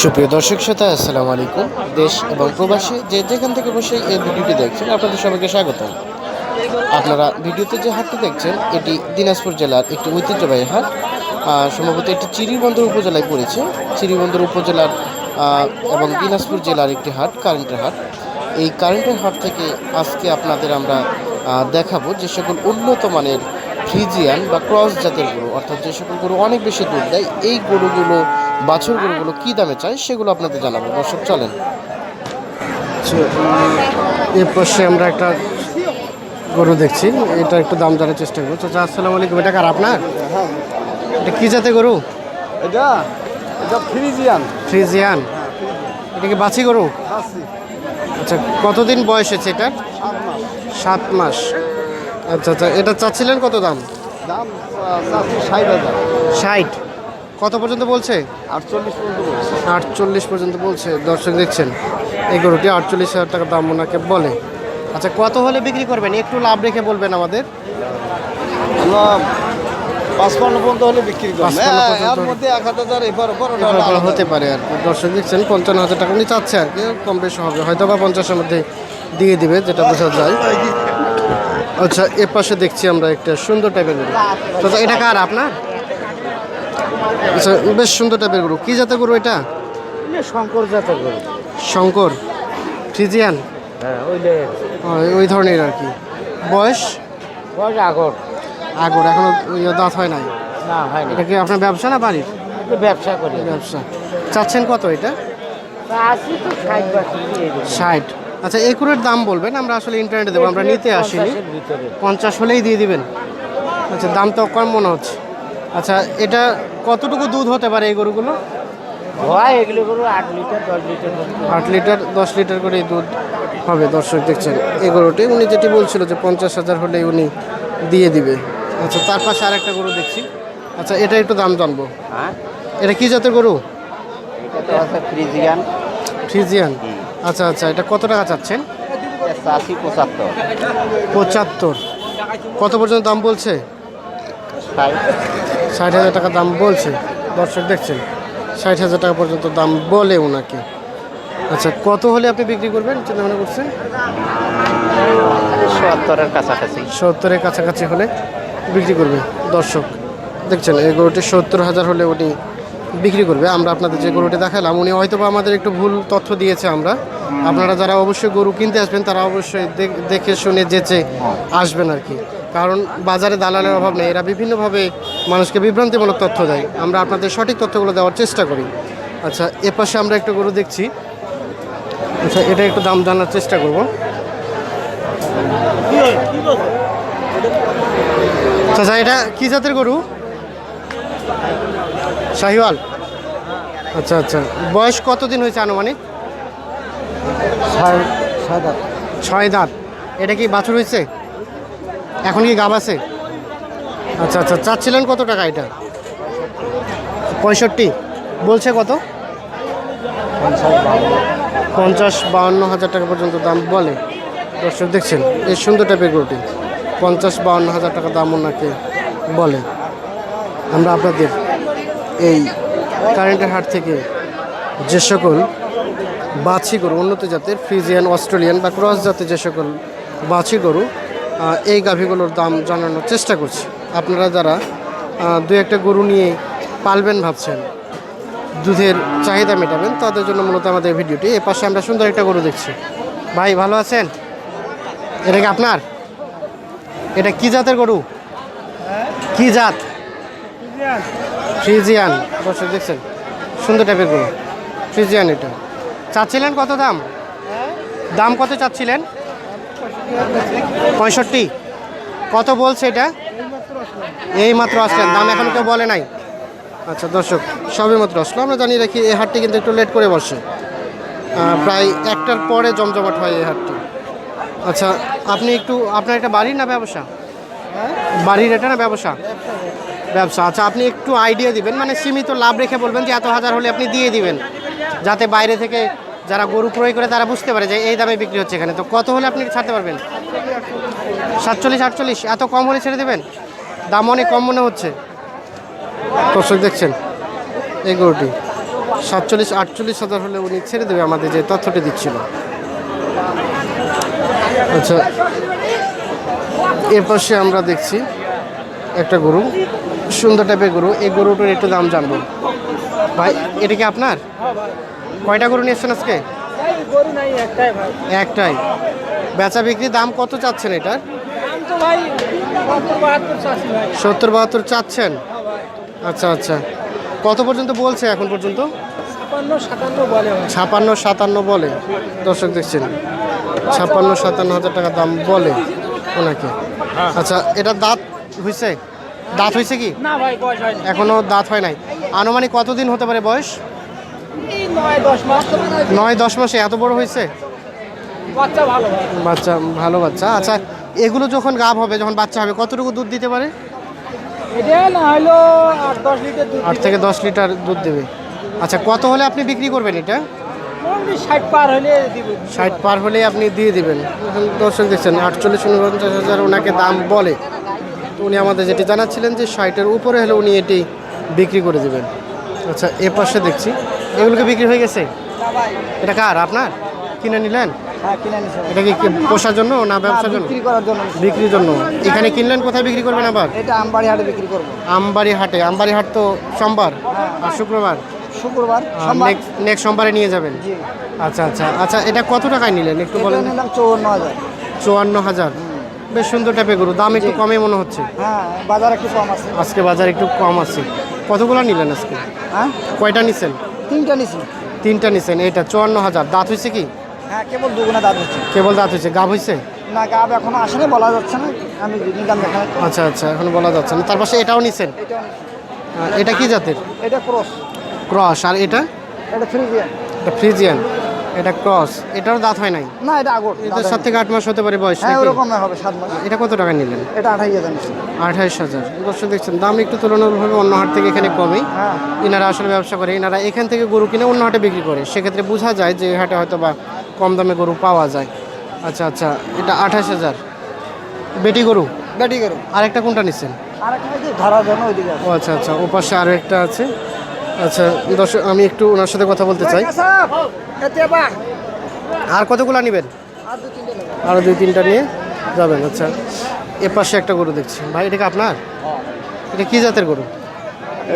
সুপ্রিয় দর্শক শ্রোতা, আসসালামু আলাইকুম। দেশ এবং প্রবাসী যে যেখান থেকে বসে এই ভিডিওটি দেখছেন, আপনাদের সবাইকে স্বাগতম আপনারা ভিডিওতে যে হাটটি দেখছেন, এটি দিনাজপুর জেলার একটি ঐতিহ্যবাহী হাট। সম্ভবত এটি চিরিবন্দর উপজেলায় পড়েছে। চিরিবন্দর উপজেলার এবং দিনাজপুর জেলার একটি হাট, কারেন্টের হাট। এই কারেন্টের হাট থেকে আজকে আপনাদের আমরা দেখাবো যে সকল উন্নত মানের ফ্রিজিয়ান বা ক্রস জাতের গরু অর্থাৎ যে সকল গরু অনেক বেশি দুধ দেয় এই গরুগুলো বাছুর গরুগুলো কী দামে চাই সেগুলো আপনাদের জানাব। দর্শক চলেন। এর পাশে আমরা একটা গরু দেখছি। এটা একটু দাম জানার চেষ্টা করব। চাচা আসসালামু আলাইকুম। এটা কার আপনার? এটা কী জাতের গরু? এটা এটা ফ্রিজিয়ান ফ্রিজিয়ান এটা কি বাছি গরু? আচ্ছা কতদিন বয়স হয়েছে এটার? সাত মাস। সাত মাস। আচ্ছা আচ্ছা এটা চাচ্ছিলেন কত দাম? দাম ষাট হাজার। ষাট? কত পর্যন্ত বলছে? আটচল্লিশ পর্যন্ত বলছে। আটচল্লিশ পর্যন্ত বলছে দর্শক দেখছেন। এই গরুটি আটচল্লিশ হাজার টাকা দাম ওনাকে বলে। আচ্ছা কত হলে বিক্রি করবেন? একটু লাভ রেখে বলবেন আমাদের। পাঁচপান্ন পর্যন্ত হলে বিক্রি হ্যাঁ, মধ্যে এক হাজার এবার ওপর। হতে পারে আর কি। দর্শক দেখছেন পঞ্চান্ন হাজার টাকা উনি চাচ্ছে আর কি কম বেশি হবে। হয়তো বা পঞ্চাশের মধ্যে দিয়ে দিবে যেটা বোঝা যায়। আচ্ছা এ পাশে দেখছি আমরা একটা সুন্দর টাইপের গরু। তো এটা কার আপনার? আচ্ছা বেশ সুন্দর টাইপের গরু। কী জাতের গরু এটা? শঙ্কর জাতের গরু। শঙ্কর। ফ্রিজিয়ান? হ্যাঁ ওই- ধরনের আর কি। বয়স? বয়স আগর। আগর এখনও ইয়ে দাঁত হয় নাই? না হয় এটা কি আপনার ব্যবসা না বাড়ির? ব্যবসা করি। ব্যবসা। চাচ্ছেন কত এটা? ষাট। আচ্ছা একুরের দাম বলবেন? আমরা আসলে ইন্টারনেটে দেবো আমরা নিতে আসিনি। পঞ্চাশ হলেই দিয়ে দিবেন। আচ্ছা দাম তো কম মনে হচ্ছে। আচ্ছা এটা কতটুকু দুধ হতে পারে এই গরুগুলো? হয় এগুলো গরু আট লিটার দশ লিটার আট লিটার দশ লিটার করে দুধ হবে দর্শক দেখছেন। এই গরুটি উনি যেটি বলছিল যে পঞ্চাশ হাজার হলেই উনি দিয়ে দিবে। আচ্ছা তার পাশে আরেকটা গরু দেখছি। আচ্ছা এটা একটু দাম জানব। হ্যাঁ? এটা কি জাতের গরু? ফ্রিজিয়ান। ফ্রিজিয়ান। আচ্ছা আচ্ছা এটা কত টাকা চাচ্ছেন? আশি পঁচাত্তর। পঁচাত্তর। কত পর্যন্ত দাম বলছে? ষাট। ষাট হাজার টাকা দাম বলছে। দর্শক দেখছেন ষাট হাজার টাকা পর্যন্ত দাম বলে ওনাকে। আচ্ছা কত হলে আপনি বিক্রি করবেন চিন্তা ভাবনা করছেন? সত্তরের কাছাকাছি। সত্তরের কাছাকাছি হলে বিক্রি করবে। দর্শক দেখছেন এই গরুটি সত্তর হাজার হলে উনি বিক্রি করবে। আমরা আপনাদের যে গরুটি দেখালাম উনি হয়তো বা আমাদের একটু ভুল তথ্য দিয়েছে আমরা। আপনারা যারা অবশ্যই গরু কিনতে আসবেন, তারা অবশ্যই দেখ- শুনে যেচে আসবেন আর কি। কারণ বাজারে দালালের অভাব নেই, এরা বিভিন্নভাবে মানুষকে বিভ্রান্তিমূলক তথ্য দেয়। আমরা আপনাদের সঠিক তথ্যগুলো দেওয়ার চেষ্টা করি। আচ্ছা এ পাশে আমরা একটা গরু দেখছি। আচ্ছা এটা একটু দাম জানার চেষ্টা করব। আচ্ছা এটা কি জাতের গরু? শাহিওয়াল। আচ্ছা আচ্ছা। বয়স কতদিন হয়েছে আনুমানিক? ছয় দাঁত এটা কি বাছুর হয়েছে? এখন কি গাব আছে? আচ্ছা আচ্ছা চাচ্ছিলেন কত টাকা এটা? পঁয়ষট্টি। বলছে কত? পঞ্চাশ বাউন্ন হাজার টাকা পর্যন্ত দাম বলে। দর্শক দেখছেন, এই সুন্দর টাইপের গরুটি। পঞ্চাশ বাউন্ন হাজার টাকা দাম ওনাকে বলে। আমরা আপনাদের এই কারেন্টের হাট থেকে যে সকল বাছি গরু উন্নত জাতের ফ্রিজিয়ান অস্ট্রেলিয়ান বা ক্রস জাতের যে সকল বাছি গরু এই গাভীগুলোর দাম জানানোর চেষ্টা করছি। আপনারা যারা দু একটা গরু নিয়ে পালবেন ভাবছেন দুধের চাহিদা মেটাবেন তাদের জন্য মূলত আমাদের ভিডিওটি। এ পাশে আমরা সুন্দর একটা গরু দেখছি। ভাই ভালো আছেন? এটা কি আপনার? এটা কি জাতের গরু? কি জাত? ফ্রিজিয়ান। দেখছেন সুন্দর টাইপের গরু। ফ্রিজিয়ান এটা। চাচ্ছিলেন কত দাম? দাম কত চাচ্ছিলেন? পঁয়ষট্টি। কত বলছে এটা? এই মাত্র আসলেন। দাম এখন কেউ বলে নাই। আচ্ছা দর্শক সবে মাত্র আসলো। আমরা জানিয়ে রাখি, এই হাটটি কিন্তু একটু লেট করে বসে। প্রায় একটার পরে জমজমাট হয় এই হাটটি। আচ্ছা আপনি একটু, আপনার একটা বাড়ির না ব্যবসা? বাড়ির এটা না ব্যবসা? ব্যবসা। আচ্ছা আপনি একটু আইডিয়া দিবেন। মানে সীমিত লাভ রেখে বলবেন যে এত হাজার হলে আপনি দিয়ে দিবেন। যাতে বাইরে থেকে যারা গরু ক্রয় করে তারা বুঝতে পারে যে এই দামে বিক্রি হচ্ছে এখানে। তো কত হলে আপনি ছাড়তে পারবেন? সাতচল্লিশ, আটচল্লিশ, এত কম হলে ছেড়ে দেবেন? দাম অনেক কম মনে হচ্ছে। দর্শক দেখছেন, এই গরুটি সাতচল্লিশ, আটচল্লিশ হাজার হলে উনি ছেড়ে দেবে আমাদের যে তথ্যটি দিচ্ছিল। আচ্ছা এর পাশে আমরা দেখছি একটা গরু, সুন্দর টাইপের গরু। এই গরুটার একটু দাম জানব। ভাই, এটা কি আপনার? কয়টা গরু নিয়ে এসছেন আজকে একটাই বেচা বিক্রি দাম কত চাচ্ছেন এটার? সত্তর বাহাত্তর চাচ্ছেন? আচ্ছা আচ্ছা। কত পর্যন্ত বলছে এখন পর্যন্ত? ছাপান্ন সাতান্ন বলে ছাপান্ন দর্শক দেখছেন ছাপ্পান্ন সাতান্ন হাজার টাকা দাম বলে ওনাকে। আচ্ছা এটা দাঁত হয়েছে দাঁত হয়েছে কি? এখনও দাঁত হয় নাই। আনুমানিক কতদিন হতে পারে বয়স? নয় দশ মাস। এত বড় হয়েছে? বাচ্চা ভালো। বাচ্চা ভালো বাচ্চা। আচ্ছা এগুলো যখন গাভ হবে যখন বাচ্চা হবে কতটুকু দুধ দিতে পারে? আট থেকে দশ লিটার দুধ দেবে। আচ্ছা কত হলে আপনি বিক্রি করবেন এটা? ষাট পার হলে ষাট পার হলে আপনি দিয়ে দিবেন। দর্শক দেখছেন আটচল্লিশ উনপঞ্চাশ হাজার ওনাকে দাম বলে। উনি আমাদের যেটি জানাচ্ছিলেন যে ষাটের উপরে হলে উনি এটি বিক্রি করে দেবেন। আচ্ছা এ পাশে দেখছি। এগুলোকে বিক্রি হয়ে গেছে? এটা কার আপনার? কিনে নিলেন? হ্যাঁ এটা কি পোষার জন্য না ব্যবসার জন্য? বিক্রি করার জন্য বিক্রির জন্য। এখানে কিনলেন কোথায় বিক্রি করবেন আবার? এটা আমবাড়ি হাটে বিক্রি করব। আমবাড়ি হাটে আমবাড়ি হাট তো সোমবার আর শুক্রবার। শুক্রবার নেক্সট সোমবারে। নিয়ে যাবেন? আচ্ছা আচ্ছা আচ্ছা এটা কত টাকায় নিলেন? একটু বলেন। নিলাম চৌন্ন হাজার। চুয়ান্ন হাজার। বেশ সুন্দর টাইপের গরু। দাম একটু কমে মনে হচ্ছে। হ্যাঁ বাজার একটু কম আছে। আজকে বাজার একটু কম আছে। কতগুলো নিলেন আজকে? হ্যাঁ? কয়টা নিছেন? তিনটা নিছি তিনটা নিছেন এটা চুয়ান্ন হাজার। দাঁত হয়েছে কি? হ্যাঁ কেবল দুগুণা দাঁত হচ্ছে কেবল দাঁত হয়েছে গাভ হয়েছে না গাব এখনও আসেনি বলা যাচ্ছে না। আমি নিলাম দেখা আচ্ছা আচ্ছা এখন বলা যাচ্ছে না। তার পাশে এটাও নিছেন? এটা কি জাতের? এটা ক্রস। ক্রস আর এটা? এটা ফ্রিজিয়ান। এটা ফ্রিজিয়ান। এটা ক্রস? এটারও দাঁত হয় নাই? না এটা আগর এটা সাত থেকে আট মাস হতে পারে বয়স হ্যাঁ ওরকম হবে সাত মাস। এটা কত টাকা নিলেন? এটা আঠাই হাজার আঠাইশ হাজার। দেখছেন দাম একটু তুলনামূলকভাবে অন্য হাট থেকে এখানে কমই। হ্যাঁ। ইনারা আসলে ব্যবসা করে ইনারা এখান থেকে গরু কিনে অন্য হাটে বিক্রি করে। সেক্ষেত্রে বোঝা যায় যে হাটে হয়তো বা কম দামে গরু পাওয়া যায়। আচ্ছা আচ্ছা এটা আঠাশ হাজার। বেটি গরু? বেটি গরু। আরেকটা কোনটা নিচ্ছেন? আর একটা যে ওইদিকে ও আচ্ছা আচ্ছা ও পাশে আরও একটা আছে। আচ্ছা দর্শক আমি একটু ওনার সাথে কথা বলতে চাই। আর কতগুলো নেবেন? আরও দুই তিনটা নিয়ে যাবেন আচ্ছা। এ পাশে একটা গরু দেখছি। ভাই এটা কি আপনার? এটা কি জাতের গরু?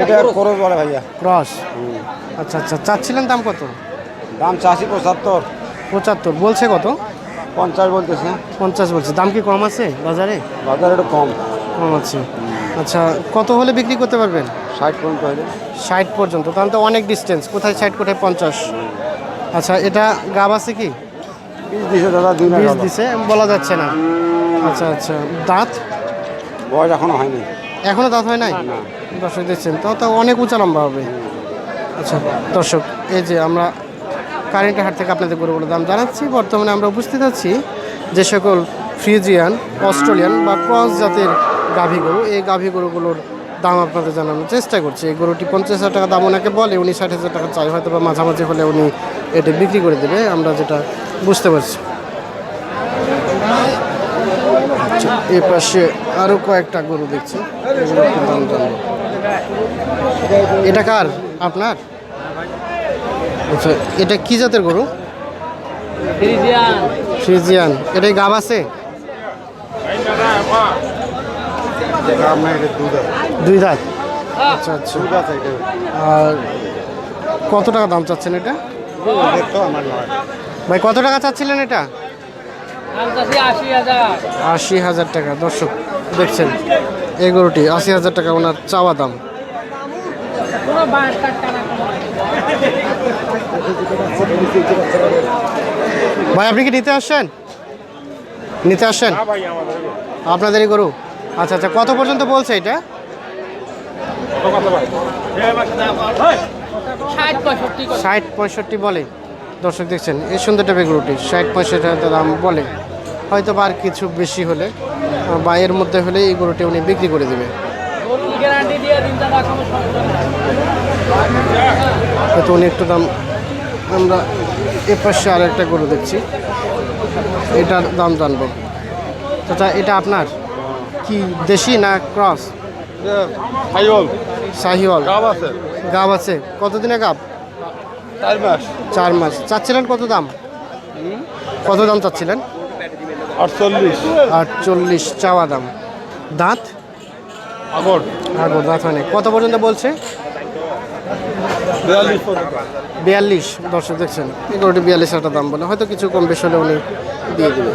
এটা খরচ বলে ভাইয়া। ক্রস? আচ্ছা আচ্ছা চাচ্ছিলেন দাম কত? দাম চাষি পঁচাত্তর। পঁচাত্তর। বলছে কত? পঞ্চাশ বলতেছে। পঞ্চাশ বলছে। দাম কি কম আছে বাজারে? বাজার একটু কম। কম আছে। আচ্ছা কত হলে বিক্রি করতে পারবেন? ষাট পর্যন্ত ষাট পর্যন্ত তাহলে তো অনেক ডিস্টেন্স কোথায় ষাট কোথায় পঞ্চাশ? আচ্ছা এটা গাব আছে কি? বীজ দিছে দাদা দুই বীজ দিছে বলা যাচ্ছে না। আচ্ছা আচ্ছা দাঁত? বয়স এখনও হয়নি। এখনও দাঁত হয় নাই? না। দর্শক দেখছেন তাও তো অনেক উঁচা লম্বা হবে। আচ্ছা দর্শক এই যে আমরা কারেন্টের হাট থেকে আপনাদের গরুগুলোর দাম জানাচ্ছি বর্তমানে আমরা উপস্থিত আছি যে সকল ফ্রিজিয়ান অস্ট্রেলিয়ান বা ক্রস জাতের গাভী গরু। এই গাভী গরুগুলোর দাম আপনাদের জানানোর চেষ্টা করছি। এই গরুটি পঞ্চাশ হাজার টাকা দাম ওনাকে বলে উনি ষাট হাজার টাকা চাই। হয়তো বা মাঝামাঝি হলে উনি এটা বিক্রি করে দেবে আমরা যেটা বুঝতে পারছি। আচ্ছা, এ পাশে আরও কয়েকটা গরু দেখছি। দাম জানব এটা কার? আপনার? আচ্ছা এটা কি জাতের গরু? ফ্রিজিয়ান। এটাই গাব আছে আপনার এটা দুধ আছে দুই দাঁত। আচ্ছা আচ্ছা। আর কত টাকা দাম চাচ্ছেন এটা? ভাই কত টাকা চাচ্ছিলেন এটা? আশি হাজার। টাকা। দর্শক দেখছেন এই গরুটি আশি হাজার টাকা ওনার চাওয়া দাম। ভাই আপনি কি নিতে আসছেন? নিতে আসছেন? আপনাদেরই গরু? আচ্ছা আচ্ছা কত পর্যন্ত বলছে এটা? ষাট পঁয়ষট্টি ষাট পঁয়ষট্টি বলে। দর্শক দেখছেন, এই সুন্দর টাইপের গরুটি, ষাট পঁয়ষট্টি দাম বলে। হয়তো আর কিছু বেশি হলে, বা এর মধ্যে হলে এই গরুটি উনি বিক্রি করে দেবে। হয়তো উনি একটু দাম, আমরা এ পাশে আর একটা গরু দেখছি। এটার দাম জানব। চাচা এটা আপনার? কি দেশি না ক্রস? শাহিওয়াল গাব আছে। গাব আছে। কতদিনে গাব? চার মাস। চার মাস। চাচ্ছিলেন কত দাম? কত দাম চাচ্ছিলেন? আটচল্লিশ। আটচল্লিশ চাওয়া দাম। দাঁত? আগর। আগর দাঁত মানে। কত পর্যন্ত বলছে? বিয়াল্লিশ দর্শক দেখছেন এই গরুটি বিয়াল্লিশ একটা দাম বলে। হয়তো কিছু কম বেশি হলে উনি দিয়ে দেবে।